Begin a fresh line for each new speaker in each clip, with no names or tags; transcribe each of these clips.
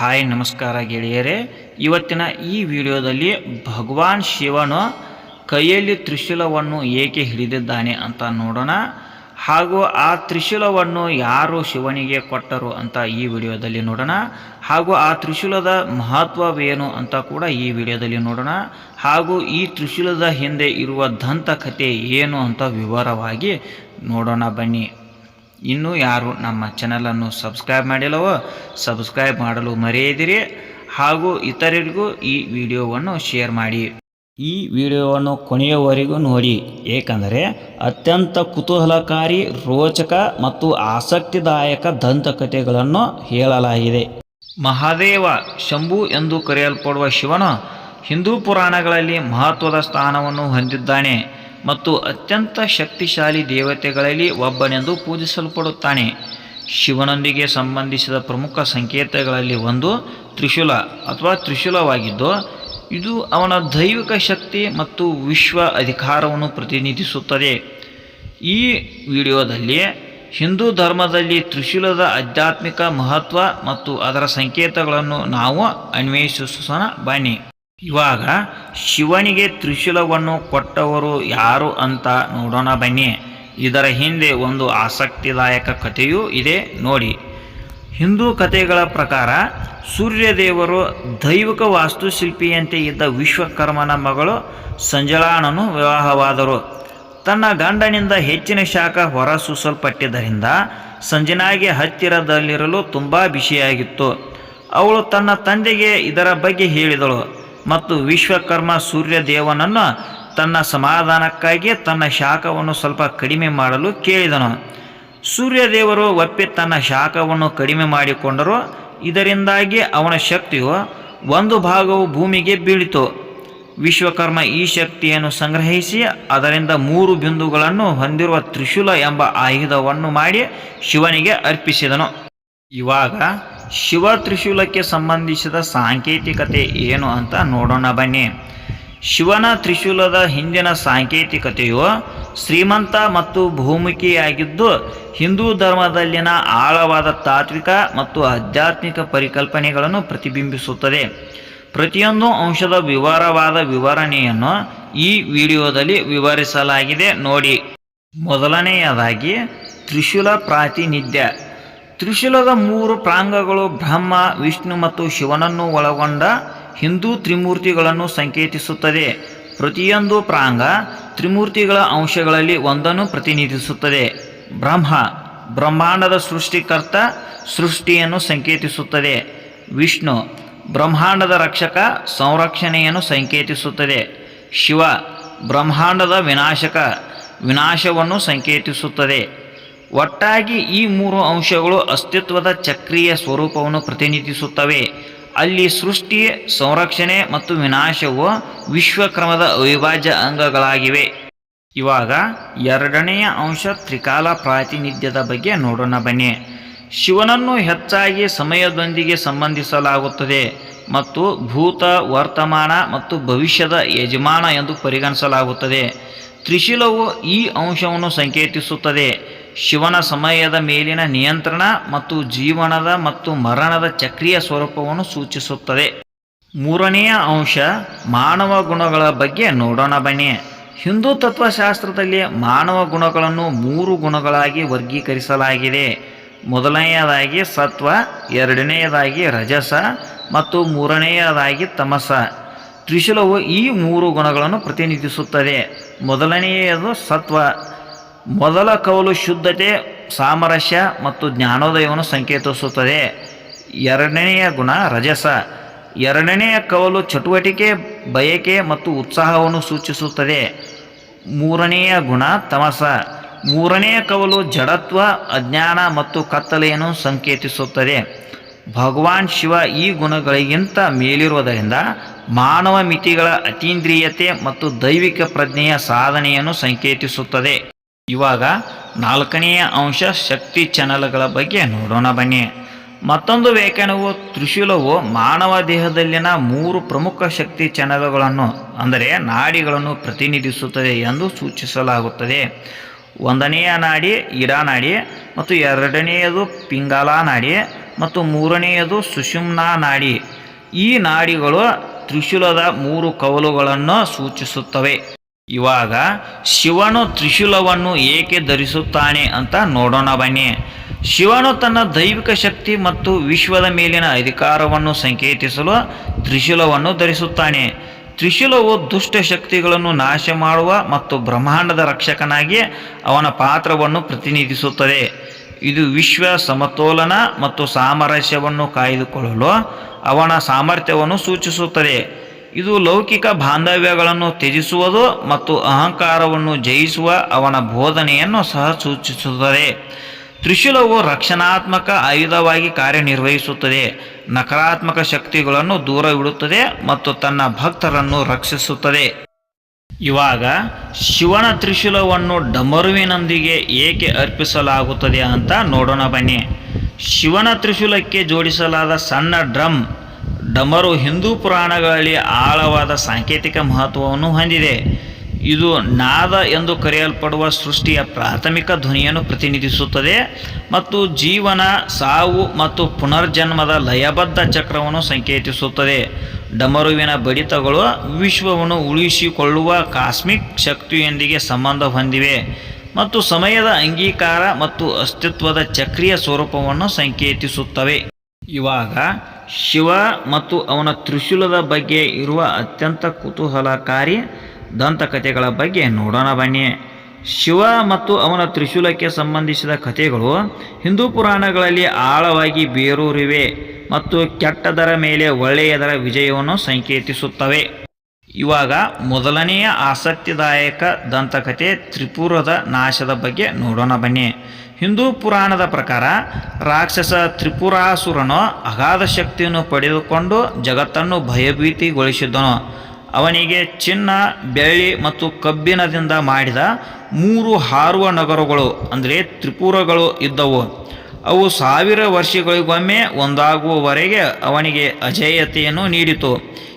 Hi, ನಮಸ್ಕಾರ ಗೆಳೆಯರೇ. ಇವತ್ತಿನ ಈ ವಿಡಿಯೋದಲ್ಲಿ ಭಗವಾನ್ ಶಿವನು ಕೈಯಲ್ಲಿ ತ್ರಿಶೂಲವನ್ನು ಏಕೆ ಹಿಡಿದಿದ್ದಾನೆ ಅಂತ ನೋಡೋಣ. ಹಾಗೂ ಆ ತ್ರಿಶೂಲವನ್ನು ಯಾರು ಶಿವನಿಗೆ ಕೊಟ್ಟರು ಅಂತ ಈ ವಿಡಿಯೋದಲ್ಲಿ ನೋಡೋಣ. ಹಾಗೂ ಆ ತ್ರಿಶೂಲದ ಮಹತ್ವವೇನು ಅಂತ ಕೂಡ ಈ ವಿಡಿಯೋದಲ್ಲಿ ನೋಡೋಣ. ಹಾಗೂ ಈ ತ್ರಿಶೂಲದ ಹಿಂದೆ ಇರುವ ದಂತಕಥೆ ಏನು ಅಂತ ವಿವರವಾಗಿ ನೋಡೋಣ ಬನ್ನಿ. ಇನ್ನೂ ಯಾರು ನಮ್ಮ ಚಾನಲನ್ನು ಸಬ್ಸ್ಕ್ರೈಬ್ ಮಾಡಿಲ್ಲವೋ ಸಬ್ಸ್ಕ್ರೈಬ್ ಮಾಡಲು ಮರೆಯದಿರಿ ಹಾಗೂ ಇತರರಿಗೂ ಈ ವಿಡಿಯೋವನ್ನು ಶೇರ್ ಮಾಡಿ. ಈ ವಿಡಿಯೋವನ್ನು ಕೊನೆಯವರೆಗೂ ನೋಡಿ. ಏಕೆಂದರೆ ಅತ್ಯಂತ ಕುತೂಹಲಕಾರಿ, ರೋಚಕ ಮತ್ತು ಆಸಕ್ತಿದಾಯಕ ದಂತಕಥೆಗಳನ್ನು ಹೇಳಲಾಗಿದೆ. ಮಹಾದೇವ ಶಂಭು ಎಂದು ಕರೆಯಲ್ಪಡುವ ಶಿವನು ಹಿಂದೂ ಪುರಾಣಗಳಲ್ಲಿ ಮಹತ್ವದ ಸ್ಥಾನವನ್ನು ಹೊಂದಿದ್ದಾನೆ. ಮತ್ತು ಅತ್ಯಂತ ಶಕ್ತಿಶಾಲಿ ದೇವತೆಗಳಲ್ಲಿ ಒಬ್ಬನೆಂದು ಪೂಜಿಸಲ್ಪಡುತ್ತಾನೆ. ಶಿವನೊಂದಿಗೆ ಸಂಬಂಧಿಸಿದ ಪ್ರಮುಖ ಸಂಕೇತಗಳಲ್ಲಿ ಒಂದು ತ್ರಿಶೂಲ ಅಥವಾ ತ್ರಿಶೂಲವಾಗಿದ್ದು, ಇದು ಅವನ ದೈವಿಕ ಶಕ್ತಿ ಮತ್ತು ವಿಶ್ವ ಅಧಿಕಾರವನ್ನು ಪ್ರತಿನಿಧಿಸುತ್ತದೆ. ಈ ವಿಡಿಯೋದಲ್ಲಿ ಹಿಂದೂ ಧರ್ಮದಲ್ಲಿ ತ್ರಿಶೂಲದ ಆಧ್ಯಾತ್ಮಿಕ ಮಹತ್ವ ಮತ್ತು ಅದರ ಸಂಕೇತಗಳನ್ನು ನಾವು ಅನ್ವೇಷಿಸೋಣ ಬನ್ನಿ. ಇವಾಗ ಶಿವನಿಗೆ ತ್ರಿಶೂಲವನ್ನು ಕೊಟ್ಟವರು ಯಾರು ಅಂತ ನೋಡೋಣ ಬನ್ನಿ. ಇದರ ಹಿಂದೆ ಒಂದು ಆಸಕ್ತಿದಾಯಕ ಕಥೆಯೂ ಇದೆ, ನೋಡಿ. ಹಿಂದೂ ಕಥೆಗಳ ಪ್ರಕಾರ ಸೂರ್ಯದೇವರು ದೈವಿಕ ವಾಸ್ತುಶಿಲ್ಪಿಯಂತೆ ಇದ್ದ ವಿಶ್ವಕರ್ಮನ ಮಗಳು ಸಂಜಳಾನನು ವಿವಾಹವಾದರು. ತನ್ನ ಗಂಡನಿಂದ ಹೆಚ್ಚಿನ ಶಾಖ ಹೊರಸೂಸಲ್ಪಟ್ಟಿದ್ದರಿಂದ ಸಂಜನಾಗೆ ಹತ್ತಿರದಲ್ಲಿರಲು ತುಂಬ ಬಿಸಿಯಾಗಿತ್ತು. ಅವಳು ತನ್ನ ತಂದೆಗೆ ಇದರ ಬಗ್ಗೆ ಹೇಳಿದಳು. ಮತ್ತು ವಿಶ್ವಕರ್ಮ ಸೂರ್ಯದೇವನನ್ನು ತನ್ನ ಸಮಾಧಾನಕ್ಕಾಗಿ ತನ್ನ ಶಾಖವನ್ನು ಸ್ವಲ್ಪ ಕಡಿಮೆ ಮಾಡಲು ಕೇಳಿದನು. ಸೂರ್ಯದೇವರು ಒಪ್ಪಿ ತನ್ನ ಶಾಖವನ್ನು ಕಡಿಮೆ ಮಾಡಿಕೊಂಡರು. ಇದರಿಂದಾಗಿ ಅವನ ಶಕ್ತಿಯು ಒಂದು ಭಾಗವು ಭೂಮಿಗೆ ಬೀಳಿತು. ವಿಶ್ವಕರ್ಮ ಈ ಶಕ್ತಿಯನ್ನು ಸಂಗ್ರಹಿಸಿ ಅದರಿಂದ ಮೂರು ಬಿಂದುಗಳನ್ನು ಹೊಂದಿರುವ ತ್ರಿಶೂಲ ಎಂಬ ಆಯುಧವನ್ನು ಮಾಡಿ ಶಿವನಿಗೆ ಅರ್ಪಿಸಿದನು. ಇವಾಗ ಶಿವ ತ್ರಿಶೂಲಕ್ಕೆ ಸಂಬಂಧಿಸಿದ ಸಾಂಕೇತಿಕತೆ ಏನು ಅಂತ ನೋಡೋಣ ಬನ್ನಿ. ಶಿವನ ತ್ರಿಶೂಲದ ಹಿಂದಿನ ಸಾಂಕೇತಿಕತೆಯು ಶ್ರೀಮಂತ ಮತ್ತು ಭೂಮುಖಿಯಾಗಿದ್ದು ಹಿಂದೂ ಧರ್ಮದಲ್ಲಿನ ಆಳವಾದ ತಾತ್ವಿಕ ಮತ್ತು ಆಧ್ಯಾತ್ಮಿಕ ಪರಿಕಲ್ಪನೆಗಳನ್ನು ಪ್ರತಿಬಿಂಬಿಸುತ್ತದೆ. ಪ್ರತಿಯೊಂದು ಅಂಶದ ವಿವರವಾದ ವಿವರಣೆಯನ್ನು ಈ ವಿಡಿಯೋದಲ್ಲಿ ವಿವರಿಸಲಾಗಿದೆ. ನೋಡಿ, ಮೊದಲನೆಯದಾಗಿ ತ್ರಿಶೂಲ ಪ್ರಾತಿನಿಧ್ಯ. ತ್ರಿಶೂಲದ ಮೂರು ಪ್ರಾಂಗಗಳು ಬ್ರಹ್ಮ, ವಿಷ್ಣು ಮತ್ತು ಶಿವನನ್ನು ಒಳಗೊಂಡ ಹಿಂದೂ ತ್ರಿಮೂರ್ತಿಗಳನ್ನು ಸಂಕೇತಿಸುತ್ತದೆ. ಪ್ರತಿಯೊಂದು ಪ್ರಾಂಗ ತ್ರಿಮೂರ್ತಿಗಳ ಅಂಶಗಳಲ್ಲಿ ಒಂದನ್ನು ಪ್ರತಿನಿಧಿಸುತ್ತದೆ. ಬ್ರಹ್ಮ, ಬ್ರಹ್ಮಾಂಡದ ಸೃಷ್ಟಿಕರ್ತ ಸೃಷ್ಟಿಯನ್ನು ಸಂಕೇತಿಸುತ್ತದೆ. ವಿಷ್ಣು, ಬ್ರಹ್ಮಾಂಡದ ರಕ್ಷಕ ಸಂರಕ್ಷಣೆಯನ್ನು ಸಂಕೇತಿಸುತ್ತದೆ. ಶಿವ, ಬ್ರಹ್ಮಾಂಡದ ವಿನಾಶಕ ವಿನಾಶವನ್ನು ಸಂಕೇತಿಸುತ್ತದೆ. ಒಟ್ಟಾಗಿ ಈ ಮೂರು ಅಂಶಗಳು ಅಸ್ತಿತ್ವದ ಚಕ್ರೀಯ ಸ್ವರೂಪವನ್ನು ಪ್ರತಿನಿಧಿಸುತ್ತವೆ. ಅಲ್ಲಿ ಸೃಷ್ಟಿ, ಸಂರಕ್ಷಣೆ ಮತ್ತು ವಿನಾಶವು ವಿಶ್ವಕ್ರಮದ ಅವಿಭಾಜ್ಯ ಅಂಗಗಳಾಗಿವೆ. ಇವಾಗ ಎರಡನೆಯ ಅಂಶ ತ್ರಿಕಾಲ ಪ್ರಾತಿನಿಧ್ಯದ ಬಗ್ಗೆ ನೋಡೋಣ ಬನ್ನಿ. ಶಿವನನ್ನು ಹೆಚ್ಚಾಗಿ ಸಮಯದೊಂದಿಗೆ ಸಂಬಂಧಿಸಲಾಗುತ್ತದೆ ಮತ್ತು ಭೂತ, ವರ್ತಮಾನ ಮತ್ತು ಭವಿಷ್ಯದ ಯಜಮಾನ ಎಂದು ಪರಿಗಣಿಸಲಾಗುತ್ತದೆ. ತ್ರಿಶೂಲವು ಈ ಅಂಶವನ್ನು ಸಂಕೇತಿಸುತ್ತದೆ. ಶಿವನ ಸಮಯದ ಮೇಲಿನ ನಿಯಂತ್ರಣ ಮತ್ತು ಜೀವನದ ಮತ್ತು ಮರಣದ ಚಕ್ರೀಯ ಸ್ವರೂಪವನ್ನು ಸೂಚಿಸುತ್ತದೆ. ಮೂರನೆಯ ಅಂಶ ಮಾನವ ಗುಣಗಳ ಬಗ್ಗೆ ನೋಡೋಣ ಬನ್ನಿ. ಹಿಂದೂ ತತ್ವಶಾಸ್ತ್ರದಲ್ಲಿ ಮಾನವ ಗುಣಗಳನ್ನು ಮೂರು ಗುಣಗಳಾಗಿ ವರ್ಗೀಕರಿಸಲಾಗಿದೆ. ಮೊದಲನೆಯದಾಗಿ ಸತ್ವ, ಎರಡನೆಯದಾಗಿ ರಜಸ ಮತ್ತು ಮೂರನೆಯದಾಗಿ ತಮಸ. ತ್ರಿಶೂಲವು ಈ ಮೂರು ಗುಣಗಳನ್ನು ಪ್ರತಿನಿಧಿಸುತ್ತದೆ. ಮೊದಲನೆಯದು ಸತ್ವ. ಮೊದಲ ಕವಲು ಶುದ್ಧತೆ, ಸಾಮರಸ್ಯ ಮತ್ತು ಜ್ಞಾನೋದಯವನ್ನು ಸಂಕೇತಿಸುತ್ತದೆ. ಎರಡನೆಯ ಗುಣ ರಜಸ. ಎರಡನೆಯ ಕವಲು ಚಟುವಟಿಕೆ, ಬಯಕೆ ಮತ್ತು ಉತ್ಸಾಹವನ್ನು ಸೂಚಿಸುತ್ತದೆ. ಮೂರನೆಯ ಗುಣ ತಮಸ. ಮೂರನೆಯ ಕವಲು ಜಡತ್ವ, ಅಜ್ಞಾನ ಮತ್ತು ಕತ್ತಲೆಯನ್ನು ಸಂಕೇತಿಸುತ್ತದೆ. ಭಗವಾನ್ ಶಿವ ಈ ಗುಣಗಳಿಗಿಂತ ಮೇಲಿರುವುದರಿಂದ ಮಾನವ ಮಿತಿಗಳ ಅತೀಂದ್ರಿಯತೆ ಮತ್ತು ದೈವಿಕ ಪ್ರಜ್ಞೆಯ ಸಾಧನೆಯನ್ನು ಸಂಕೇತಿಸುತ್ತದೆ. ಇವಾಗ ನಾಲ್ಕನೆಯ ಅಂಶ ಶಕ್ತಿ ಚಾನಲ್ಗಳ ಬಗ್ಗೆ ನೋಡೋಣ ಬನ್ನಿ. ಮತ್ತೊಂದು ವ್ಯಾಖ್ಯಾನವು ತ್ರಿಶೂಲವು ಮಾನವ ದೇಹದಲ್ಲಿನ ಮೂರು ಪ್ರಮುಖ ಶಕ್ತಿ ಚಾನಲ್ಗಳನ್ನು, ಅಂದರೆ ನಾಡಿಗಳನ್ನು ಪ್ರತಿನಿಧಿಸುತ್ತದೆ ಎಂದು ಸೂಚಿಸಲಾಗುತ್ತದೆ. ಒಂದನೆಯ ನಾಡಿ ಇಡಾ ನಾಡಿ ಮತ್ತು ಎರಡನೆಯದು ಪಿಂಗಾಲ ನಾಡಿ ಮತ್ತು ಮೂರನೆಯದು ಸುಷುಮ್ನಾ ನಾಡಿ. ಈ ನಾಡಿಗಳು ತ್ರಿಶೂಲದ ಮೂರು ಕವಲುಗಳನ್ನು ಸೂಚಿಸುತ್ತವೆ. ಇವಾಗ ಶಿವನು ತ್ರಿಶೂಲವನ್ನು ಏಕೆ ಧರಿಸುತ್ತಾನೆ ಅಂತ ನೋಡೋಣ ಬನ್ನಿ. ಶಿವನು ತನ್ನ ದೈವಿಕ ಶಕ್ತಿ ಮತ್ತು ವಿಶ್ವದ ಮೇಲಿನ ಅಧಿಕಾರವನ್ನು ಸಂಕೇತಿಸಲು ತ್ರಿಶೂಲವನ್ನು ಧರಿಸುತ್ತಾನೆ. ತ್ರಿಶೂಲವು ದುಷ್ಟ ಶಕ್ತಿಗಳನ್ನು ನಾಶ ಮಾಡುವ ಮತ್ತು ಬ್ರಹ್ಮಾಂಡದ ರಕ್ಷಕನಾಗಿ ಅವನ ಪಾತ್ರವನ್ನು ಪ್ರತಿನಿಧಿಸುತ್ತದೆ. ಇದು ವಿಶ್ವ ಸಮತೋಲನ ಮತ್ತು ಸಾಮರಸ್ಯವನ್ನು ಕಾಯ್ದುಕೊಳ್ಳಲು ಅವನ ಸಾಮರ್ಥ್ಯವನ್ನು ಸೂಚಿಸುತ್ತದೆ. ಇದು ಲೌಕಿಕ ಬಾಂಧವ್ಯಗಳನ್ನು ತ್ಯಜಿಸುವುದು ಮತ್ತು ಅಹಂಕಾರವನ್ನು ಜಯಿಸುವ ಅವನ ಬೋಧನೆಯನ್ನು ಸಹ ಸೂಚಿಸುತ್ತದೆ. ತ್ರಿಶೂಲವು ರಕ್ಷಣಾತ್ಮಕ ಆಯುಧವಾಗಿ ಕಾರ್ಯನಿರ್ವಹಿಸುತ್ತದೆ. ನಕಾರಾತ್ಮಕ ಶಕ್ತಿಗಳನ್ನು ದೂರವಿಡುತ್ತದೆ ಮತ್ತು ತನ್ನ ಭಕ್ತರನ್ನು ರಕ್ಷಿಸುತ್ತದೆ. ಇವಾಗ ಶಿವನ ತ್ರಿಶೂಲವನ್ನು ಡಮರುವಿನೊಂದಿಗೆ ಏಕೆ ಅರ್ಪಿಸಲಾಗುತ್ತದೆ ಅಂತ ನೋಡೋಣ ಬನ್ನಿ. ಶಿವನ ತ್ರಿಶೂಲಕ್ಕೆ ಜೋಡಿಸಲಾದ ಸಣ್ಣ ಡ್ರಮ್ ಡಮರು ಹಿಂದೂ ಪುರಾಣಗಳಲ್ಲಿ ಆಳವಾದ ಸಾಂಕೇತಿಕ ಮಹತ್ವವನ್ನು ಹೊಂದಿದೆ. ಇದು ನಾದ ಎಂದು ಕರೆಯಲ್ಪಡುವ ಸೃಷ್ಟಿಯ ಪ್ರಾಥಮಿಕ ಧ್ವನಿಯನ್ನು ಪ್ರತಿನಿಧಿಸುತ್ತದೆ ಮತ್ತು ಜೀವನ, ಸಾವು ಮತ್ತು ಪುನರ್ಜನ್ಮದ ಲಯಬದ್ಧ ಚಕ್ರವನ್ನು ಸಂಕೇತಿಸುತ್ತದೆ. ಡಮರುವಿನ ಬಡಿತಗಳು ವಿಶ್ವವನ್ನು ಉಳಿಸಿಕೊಳ್ಳುವ ಕಾಸ್ಮಿಕ್ ಶಕ್ತಿಯೊಂದಿಗೆ ಸಂಬಂಧ ಹೊಂದಿವೆ ಮತ್ತು ಸಮಯದ ಅಂಗೀಕಾರ ಮತ್ತು ಅಸ್ತಿತ್ವದ ಚಕ್ರೀಯ ಸ್ವರೂಪವನ್ನು ಸಂಕೇತಿಸುತ್ತವೆ. ಇವಾಗ ಶಿವ ಮತ್ತು ಅವನ ತ್ರಿಶೂಲದ ಬಗ್ಗೆ ಇರುವ ಅತ್ಯಂತ ಕುತೂಹಲಕಾರಿ ದಂತಕಥೆಗಳ ಬಗ್ಗೆ ನೋಡೋಣ ಬನ್ನಿ. ಶಿವ ಮತ್ತು ಅವನ ತ್ರಿಶೂಲಕ್ಕೆ ಸಂಬಂಧಿಸಿದ ಕಥೆಗಳು ಹಿಂದೂ ಪುರಾಣಗಳಲ್ಲಿ ಆಳವಾಗಿ ಬೇರೂರಿವೆ ಮತ್ತು ಕೆಟ್ಟದರ ಮೇಲೆ ಒಳ್ಳೆಯದರ ವಿಜಯವನ್ನು ಸಂಕೇತಿಸುತ್ತವೆ. ಇವಾಗ ಮೊದಲನೆಯ ಆಸಕ್ತಿದಾಯಕ ದಂತಕಥೆ ತ್ರಿಪುರದ ನಾಶದ ಬಗ್ಗೆ ನೋಡೋಣ ಬನ್ನಿ. ಹಿಂದೂ ಪುರಾಣದ ಪ್ರಕಾರ ರಾಕ್ಷಸ ತ್ರಿಪುರಾಸುರನು ಅಗಾಧ ಶಕ್ತಿಯನ್ನು ಪಡೆದುಕೊಂಡು ಜಗತ್ತನ್ನು ಭಯಭೀತಿಗೊಳಿಸಿದ್ದನು ಅವನಿಗೆ ಚಿನ್ನ, ಬೆಳ್ಳಿ ಮತ್ತು ಕಬ್ಬಿಣದಿಂದ ಮಾಡಿದ ಮೂರು ಹಾರುವ ನಗರಗಳು, ಅಂದರೆ ತ್ರಿಪುರಗಳು ಇದ್ದವು. ಅವು ಸಾವಿರ ವರ್ಷಗಳಿಗೊಮ್ಮೆ ಒಂದಾಗುವವರೆಗೆ ಅವನಿಗೆ ಅಜೇಯತೆಯನ್ನು ನೀಡಿತು.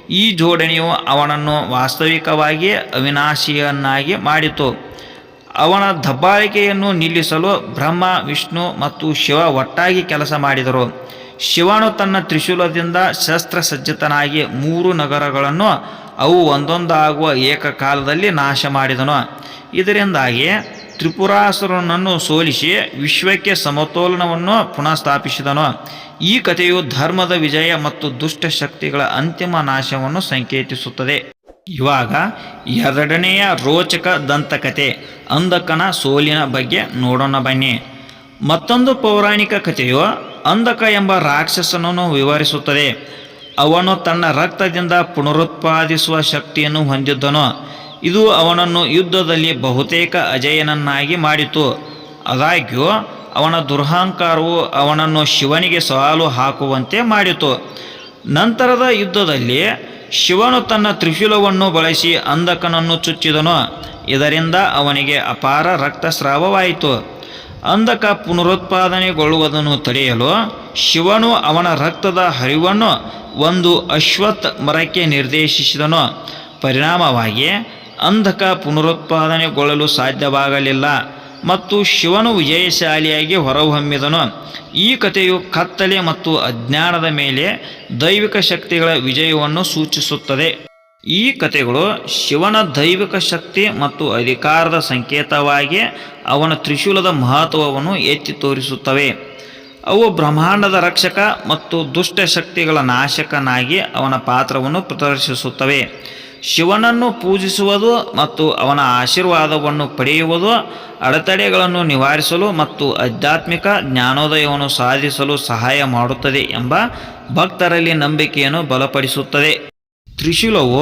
ಈ ಜೋಡಣೆಯು ಅವನನ್ನು ವಾಸ್ತವಿಕವಾಗಿ ಅವಿನಾಶಿಯನ್ನಾಗಿ ಮಾಡಿತು. ಅವನ ದಬ್ಬಾಳಿಕೆಯನ್ನು ನಿಲ್ಲಿಸಲು ಬ್ರಹ್ಮ, ವಿಷ್ಣು ಮತ್ತು ಶಿವ ಒಟ್ಟಾಗಿ ಕೆಲಸ ಮಾಡಿದರು. ಶಿವನು ತನ್ನ ತ್ರಿಶೂಲದಿಂದ ಶಸ್ತ್ರಸಜ್ಜಿತನಾಗಿ ಮೂರು ನಗರಗಳನ್ನು ಅವು ಒಂದೊಂದಾಗುವ ಏಕಕಾಲದಲ್ಲಿ ನಾಶ ಮಾಡಿದನು. ಇದರಿಂದಾಗಿ ತ್ರಿಪುರಾಸುರನನ್ನು ಸೋಲಿಸಿ ವಿಶ್ವಕ್ಕೆ ಸಮತೋಲನವನ್ನು ಪುನಃ ಸ್ಥಾಪಿಸಿದನು ಈ ಕಥೆಯು ಧರ್ಮದ ವಿಜಯ ಮತ್ತು ದುಷ್ಟ ಶಕ್ತಿಗಳ ಅಂತಿಮ ನಾಶವನ್ನು ಸಂಕೇತಿಸುತ್ತದೆ. ಇವಾಗ ಎರಡನೆಯ ರೋಚಕ ದಂತಕತೆ ಅಂಧಕನ ಸೋಲಿನ ಬಗ್ಗೆ ನೋಡೋಣ ಬನ್ನಿ. ಮತ್ತೊಂದು ಪೌರಾಣಿಕ ಕಥೆಯು ಅಂಧಕ ಎಂಬ ರಾಕ್ಷಸನನ್ನು ವಿವರಿಸುತ್ತದೆ. ಅವನು ತನ್ನ ರಕ್ತದಿಂದ ಪುನರುತ್ಪಾದಿಸುವ ಶಕ್ತಿಯನ್ನು ಹೊಂದಿದ್ದನು. ಇದು ಅವನನ್ನು ಯುದ್ಧದಲ್ಲಿ ಬಹುತೇಕ ಅಜಯನನ್ನಾಗಿ ಮಾಡಿತು. ಆದಾಗ್ಯೂ, ಅವನ ದುರಹಂಕಾರವು ಅವನನ್ನು ಶಿವನಿಗೆ ಸವಾಲು ಹಾಕುವಂತೆ ಮಾಡಿತು. ನಂತರದ ಯುದ್ಧದಲ್ಲಿ ಶಿವನು ತನ್ನ ತ್ರಿಶೂಲವನ್ನು ಬಳಸಿ ಅಂಧಕನನ್ನು ಚುಚ್ಚಿದನು. ಇದರಿಂದ ಅವನಿಗೆ ಅಪಾರ ರಕ್ತಸ್ರಾವವಾಯಿತು. ಅಂಧಕ ಪುನರುತ್ಪಾದನೆಗೊಳ್ಳುವುದನ್ನು ತಡೆಯಲು ಶಿವನು ಅವನ ರಕ್ತದ ಹರಿವನ್ನು ಒಂದು ಅಶ್ವತ್ ಮರಕ್ಕೆ ನಿರ್ದೇಶಿಸಿದನು. ಪರಿಣಾಮವಾಗಿ ಅಂಧಕ ಪುನರುತ್ಪಾದನೆಗೊಳ್ಳಲು ಸಾಧ್ಯವಾಗಲಿಲ್ಲ. ಮತ್ತು ಶಿವನು ವಿಜಯಶಾಲಿಯಾಗಿ ಹೊರಹೊಮ್ಮಿದನು. ಈ ಕಥೆಯು ಕತ್ತಲೆ ಮತ್ತು ಅಜ್ಞಾನದ ಮೇಲೆ ದೈವಿಕ ಶಕ್ತಿಗಳ ವಿಜಯವನ್ನು ಸೂಚಿಸುತ್ತದೆ. ಈ ಕಥೆಗಳು ಶಿವನ ದೈವಿಕ ಶಕ್ತಿ ಮತ್ತು ಅಧಿಕಾರದ ಸಂಕೇತವಾಗಿ ಅವನ ತ್ರಿಶೂಲದ ಮಹತ್ವವನ್ನು ಎತ್ತಿ ತೋರಿಸುತ್ತವೆ. ಅವು ಬ್ರಹ್ಮಾಂಡದ ರಕ್ಷಕ ಮತ್ತು ದುಷ್ಟ ಶಕ್ತಿಗಳ ನಾಶಕನಾಗಿ ಅವನ ಪಾತ್ರವನ್ನು ಪ್ರದರ್ಶಿಸುತ್ತವೆ. ಶಿವನನ್ನು ಪೂಜಿಸುವುದು ಮತ್ತು ಅವನ ಆಶೀರ್ವಾದವನ್ನು ಪಡೆಯುವುದು, ಅಡೆತಡೆಗಳನ್ನು ನಿವಾರಿಸಲು ಮತ್ತು ಆಧ್ಯಾತ್ಮಿಕ ಜ್ಞಾನೋದಯವನ್ನು ಸಾಧಿಸಲು ಸಹಾಯ ಮಾಡುತ್ತದೆ ಎಂಬ ಭಕ್ತರಲ್ಲಿ ನಂಬಿಕೆಯನ್ನು ಬಲಪಡಿಸುತ್ತದೆ. ತ್ರಿಶೂಲವು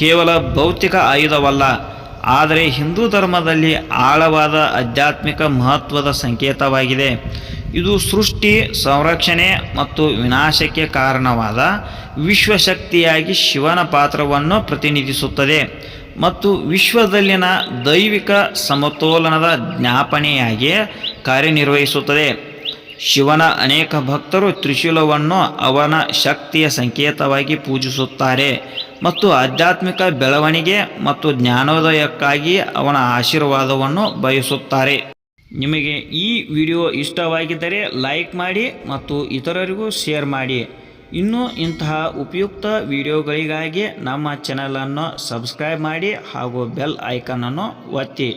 ಕೇವಲ ಭೌತಿಕ ಆಯುಧವಲ್ಲ, ಆದರೆ ಹಿಂದೂ ಧರ್ಮದಲ್ಲಿ ಆಳವಾದ ಆಧ್ಯಾತ್ಮಿಕ ಮಹತ್ವದ ಸಂಕೇತವಾಗಿದೆ. ಇದು ಸೃಷ್ಟಿ, ಸಂರಕ್ಷಣೆ ಮತ್ತು ವಿನಾಶಕ್ಕೆ ಕಾರಣವಾದ ವಿಶ್ವಶಕ್ತಿಯಾಗಿ ಶಿವನ ಪಾತ್ರವನ್ನು ಪ್ರತಿನಿಧಿಸುತ್ತದೆ ಮತ್ತು ವಿಶ್ವದಲ್ಲಿನ ದೈವಿಕ ಸಮತೋಲನದ ಜ್ಞಾಪನೆಯಾಗಿ ಕಾರ್ಯನಿರ್ವಹಿಸುತ್ತದೆ. ಶಿವನ ಅನೇಕ ಭಕ್ತರು ತ್ರಿಶೂಲವನ್ನು ಅವನ ಶಕ್ತಿಯ ಸಂಕೇತವಾಗಿ ಪೂಜಿಸುತ್ತಾರೆ ಮತ್ತು ಆಧ್ಯಾತ್ಮಿಕ ಬೆಳವಣಿಗೆ ಮತ್ತು ಜ್ಞಾನೋದಯಕ್ಕಾಗಿ ಅವನ ಆಶೀರ್ವಾದವನ್ನು ಬಯಸುತ್ತಾರೆ. ನಿಮಗೆ ಈ ವಿಡಿಯೋ ಇಷ್ಟವಾಗಿದ್ದರೆ ಲೈಕ್ ಮಾಡಿ ಮತ್ತು ಇತರರಿಗೂ ಶೇರ್ ಮಾಡಿ. ಇನ್ನೂ ಇಂತಹ ಉಪಯುಕ್ತ ವಿಡಿಯೋಗಳಿಗಾಗಿ ನಮ್ಮ ಚಾನಲನ್ನು ಸಬ್ಸ್ಕ್ರೈಬ್ ಮಾಡಿ ಹಾಗೂ ಬೆಲ್ ಐಕನನ್ನು ಒತ್ತಿ.